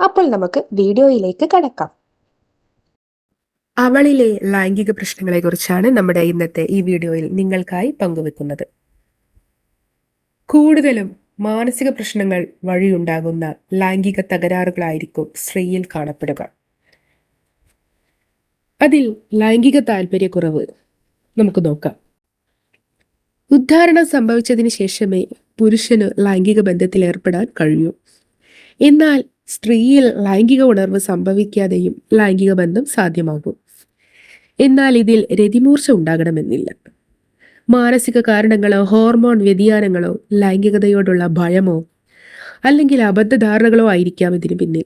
അപ്പോൾ നമുക്ക് വീഡിയോയിലേക്ക് കടക്കാം. അവളിലെ ലൈംഗിക പ്രശ്നങ്ങളെ കുറിച്ചാണ് നമ്മുടെ ഇന്നത്തെ ഈ വീഡിയോയിൽ നിങ്ങൾക്കായി പങ്കുവെക്കുന്നത്. കൂടുതലും മാനസിക പ്രശ്നങ്ങൾ വഴിയുണ്ടാകുന്ന ലൈംഗിക തകരാറുകളായിരിക്കും സ്ത്രീയിൽ കാണപ്പെടുക. അതിൽ ലൈംഗിക താല്പര്യക്കുറവ് നമുക്ക് നോക്കാം. ഉദ്ധാരണം സംഭവിച്ചതിന് ശേഷമേ പുരുഷന് ലൈംഗിക ബന്ധത്തിൽ ഏർപ്പെടാൻ കഴിയൂ. എന്നാൽ സ്ത്രീയിൽ ലൈംഗിക ഉണർവ് സംഭവിക്കാതെയും ലൈംഗിക ബന്ധം സാധ്യമാകും. എന്നാൽ ഇതിൽ രതിമൂർച്ച ഉണ്ടാകണമെന്നില്ല. മാനസിക കാരണങ്ങളോ ഹോർമോൺ വ്യതിയാനങ്ങളോ ലൈംഗികതയോടുള്ള ഭയമോ അല്ലെങ്കിൽ അബദ്ധധാരണകളോ ആയിരിക്കാം ഇതിന് പിന്നിൽ.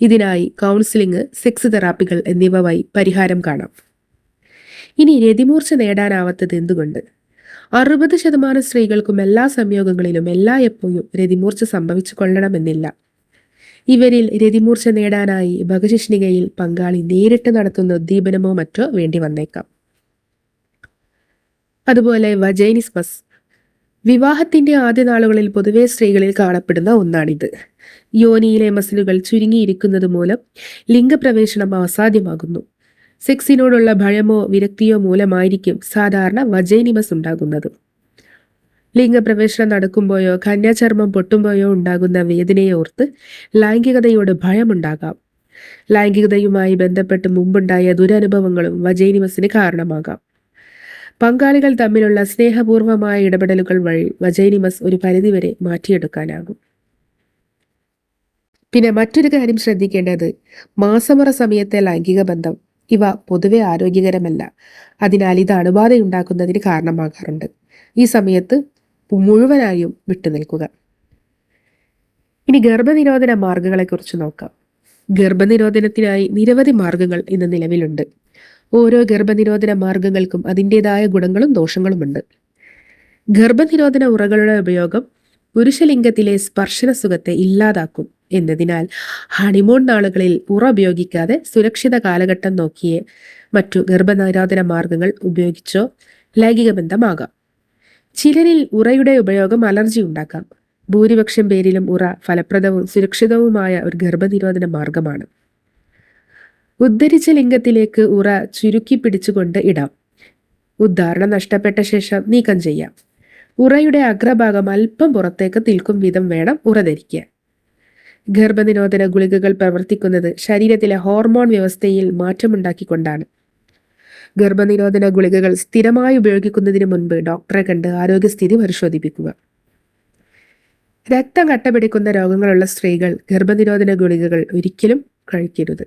ഇതിനായി കൗൺസിലിംഗ് സെക്സ് തെറാപ്പികൾ എന്നിവ വഴി പരിഹാരം കാണാം. ഇനി രതിമൂർച്ച നേടാനാവാത്തത് എന്തുകൊണ്ട്? അറുപത് ശതമാനം സ്ത്രീകൾക്കും എല്ലാ സംയോഗങ്ങളിലും എല്ലാ എപ്പോഴും രതിമൂർച്ച സംഭവിച്ചു കൊള്ളണമെന്നില്ല. ഇവരിൽ രതിമൂർച്ച നേടാനായി ഭഗശിഷ്ണികയിൽ പങ്കാളി നേരിട്ട് നടത്തുന്ന ഉദ്ദീപനമോ മറ്റോ വേണ്ടി വന്നേക്കാം. അതുപോലെ വജൈനിസ്മസ് വിവാഹത്തിന്റെ ആദ്യ നാളുകളിൽ പൊതുവെ സ്ത്രീകളിൽ കാണപ്പെടുന്ന ഒന്നാണിത്. യോനിയിലെ മസിലുകൾ ചുരുങ്ങിയിരിക്കുന്നത് മൂലം ലിംഗപ്രവേശനം അസാധ്യമാകുന്നു. സെക്സിനോടുള്ള ഭയമോ വിരക്തിയോ മൂലമായിരിക്കും സാധാരണ വജൈനിമസ് ഉണ്ടാകുന്നത്. ലിംഗപ്രവേശനം നടക്കുമ്പോഴോ കന്യാചർമ്മം പൊട്ടുമ്പോഴോ ഉണ്ടാകുന്ന വേദനയെ ഓർത്ത് ലൈംഗികതയോട് ഭയമുണ്ടാകാം. ലൈംഗികതയുമായി ബന്ധപ്പെട്ട് മുമ്പുണ്ടായ ദുരനുഭവങ്ങളും വജൈനിമസിന് കാരണമാകാം. പങ്കാളികൾ തമ്മിലുള്ള സ്നേഹപൂർവമായ ഇടപെടലുകൾ വഴി വജൈനിമസ് ഒരു പരിധിവരെ മാറ്റിയെടുക്കാനാകും. പിന്നെ മറ്റൊരു കാര്യം ശ്രദ്ധിക്കേണ്ടത് മാസമുറ സമയത്തെ ലൈംഗിക ബന്ധം. ഇവ പൊതുവെ ആരോഗ്യകരമല്ല. അതിനാൽ ഇത് അണുബാധയുണ്ടാക്കുന്നതിന് കാരണമാകാറുണ്ട്. ഈ സമയത്ത് മുഴുവനായും വിട്ടുനിൽക്കുക ഇനി ഗർഭനിരോധന മാർഗങ്ങളെക്കുറിച്ച് നോക്കാം. ഗർഭനിരോധനത്തിനായി നിരവധി മാർഗങ്ങൾ ഇന്ന് നിലവിലുണ്ട്. ഓരോ ഗർഭനിരോധന മാർഗങ്ങൾക്കും അതിന്റെതായ ഗുണങ്ങളും ദോഷങ്ങളുമുണ്ട്. ഗർഭനിരോധന ഉറകളുടെ ഉപയോഗം പുരുഷലിംഗത്തിലെ സ്പർശന സുഖത്തെ ഇല്ലാതാക്കും എന്നതിനാൽ ഹണിമൂൺ നാളുകളിൽ ഉറ ഉപയോഗിക്കാതെ സുരക്ഷിത കാലഘട്ടം നോക്കിയേ മറ്റു ഗർഭനിരോധന മാർഗങ്ങൾ ഉപയോഗിച്ചോ ലൈംഗിക ബന്ധമാകാം. ചിലരിൽ ഉറയുടെ ഉപയോഗം അലർജി ഉണ്ടാക്കാം. ഭൂരിപക്ഷം പേരിലും ഉറ ഫലപ്രദവും സുരക്ഷിതവുമായ ഒരു ഗർഭനിരോധന മാർഗമാണ്. ഉദ്ധരിച്ച ലിംഗത്തിലേക്ക് ഉറ ചുരുക്കി പിടിച്ചുകൊണ്ട് ഇടാം. ഉദ്ധാരണം നഷ്ടപ്പെട്ട ശേഷം നീക്കം ചെയ്യാം. ഉറയുടെ അഗ്രഭാഗം അല്പം പുറത്തേക്ക് നിൽക്കും വിധം വേണം ഉറ ധരിക്കുക ഗർഭനിരോധന ഗുളികകൾ പ്രവർത്തിക്കുന്നത് ശരീരത്തിലെ ഹോർമോൺ വ്യവസ്ഥയിൽ മാറ്റമുണ്ടാക്കിക്കൊണ്ടാണ്. ഗർഭനിരോധന ഗുളികകൾ സ്ഥിരമായി ഉപയോഗിക്കുന്നതിന് മുൻപ് ഡോക്ടറെ കണ്ട് ആരോഗ്യസ്ഥിതി പരിശോധിപ്പിക്കുക. രക്തം കട്ടപിടിക്കുന്ന രോഗങ്ങളുള്ള സ്ത്രീകൾ ഗർഭനിരോധന ഗുളികകൾ ഒരിക്കലും കഴിക്കരുത്.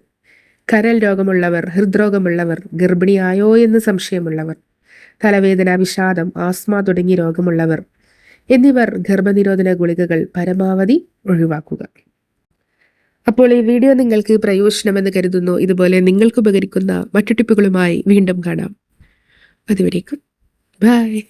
കരൽ രോഗമുള്ളവർ ഹൃദ്രോഗമുള്ളവർ ഗർഭിണിയായോ എന്ന് സംശയമുള്ളവർ തലവേദന വിഷാദം ആസ്മ തുടങ്ങിയ രോഗമുള്ളവർ എന്നിവർ ഗർഭനിരോധന ഗുളികകൾ പരമാവധി ഒഴിവാക്കുക. അപ്പോൾ ഈ വീഡിയോ നിങ്ങൾക്ക് പ്രയോജനമെന്ന് കരുതുന്നു. ഇതുപോലെ നിങ്ങൾക്ക് ഉപകരിക്കുന്ന മറ്റു ടിപ്പുകളുമായി വീണ്ടും കാണാം. അതുവരേക്കും. ബൈ.